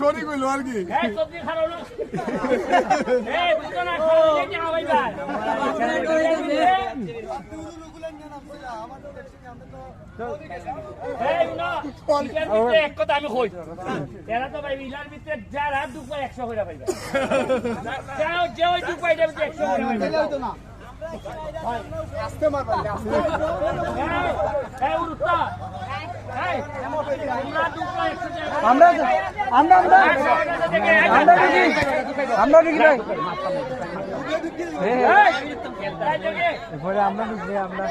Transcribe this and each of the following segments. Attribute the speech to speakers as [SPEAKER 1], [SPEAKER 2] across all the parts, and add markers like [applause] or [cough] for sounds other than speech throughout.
[SPEAKER 1] Sorry কইলো আর কি
[SPEAKER 2] সবজি আমি কই এরা তো ভাই ইলার ভিতরে যারা দুপা একশো করে পাইবে। [laughs] যাও যে ওই দুপা একশো করে পাইবে।
[SPEAKER 1] আস্তে মারবেন আস্তে।
[SPEAKER 2] এই উড়তা এই তোমরা দুপা একশো টাকা
[SPEAKER 3] আমরা আমরা আমরা আমরা
[SPEAKER 2] ভাই
[SPEAKER 3] এরপরে আমরা বুঝলে
[SPEAKER 2] আমরা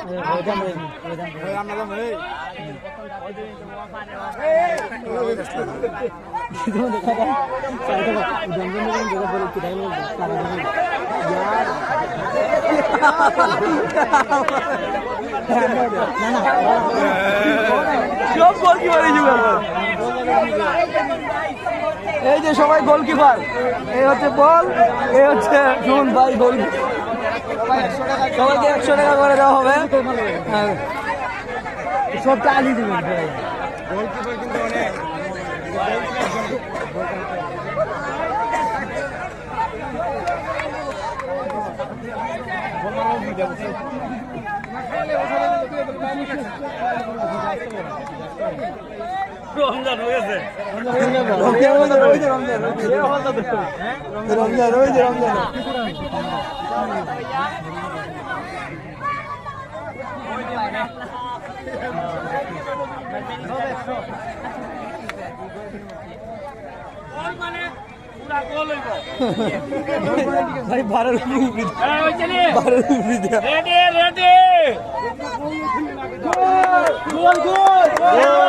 [SPEAKER 3] সব বল কি বাড়ি যাবে এই যে সবাই গোলকিপার। এই হচ্ছে বল, এই হচ্ছে শুন ভাই গোল। সবাইকে একশো টাকা করে দেওয়া হবে। হ্যাঁ। সব চালিয়ে
[SPEAKER 2] রমজান
[SPEAKER 3] ওই যে রমজান
[SPEAKER 2] হয়েছে রমজান রয়েছে রমজান
[SPEAKER 3] হ্যাঁ, রমজান হ্যাঁ।
[SPEAKER 2] রয়েছে রমজান মানে
[SPEAKER 3] ভাই বারো বারো
[SPEAKER 2] রেডি রেডি গোল গোল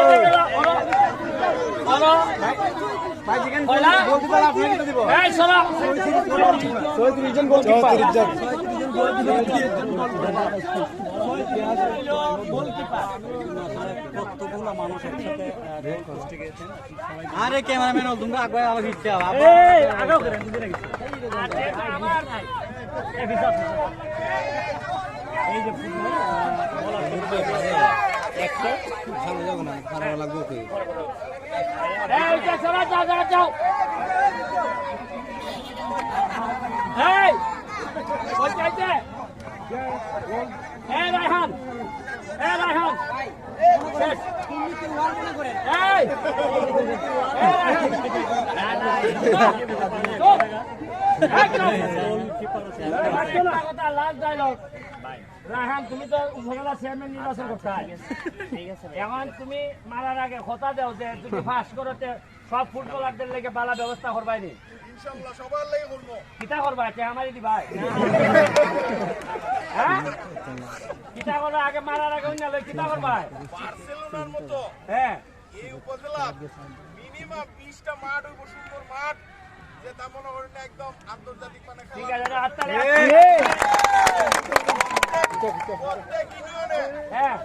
[SPEAKER 3] আরে ক্যামেরাম্যান তোমরা আগে আবার হিটতে
[SPEAKER 2] এই আগাও করেন আমার ফুটবল বলা একশো
[SPEAKER 3] ভালো যাব না ভালো লাগবে ওকে।
[SPEAKER 2] এই রাহান তুমি তো উপজেলা চেয়ারম্যান নির্বাচন করতে এখন তুমি মারার আগে কথা দেও যে তুমি ফাঁস করতে সব ফুটবলারদের লেগে বালা ব্যবস্থা করবাই নি কিতা করবা তে আমারই দি ভাই হ্যাঁ কিতা করবা আগে মারার আগে অন্য লই কিতা করবা
[SPEAKER 1] বার্সেলোনার মতো।
[SPEAKER 2] হ্যাঁ।
[SPEAKER 1] এই উপজেলা মিনিমাম 20টা মাঠ সুন্দর মাঠ। যে মনে করেন একদম আন্তর্জাতিক মানে
[SPEAKER 2] হ্যাঁ।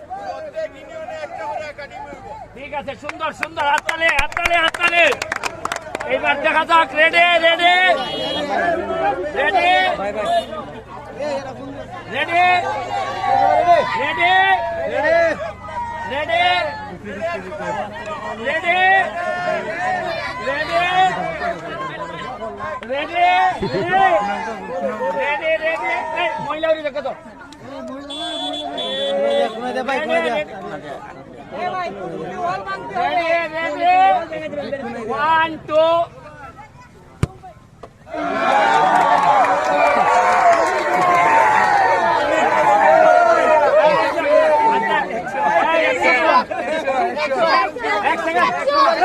[SPEAKER 2] ঠিক আছে সুন্দর সুন্দর হাততালি হাততালি হাততালি এইবার দেখা যাক ready ready ready. Ready. Ready. Ready. Ready. Ready. One two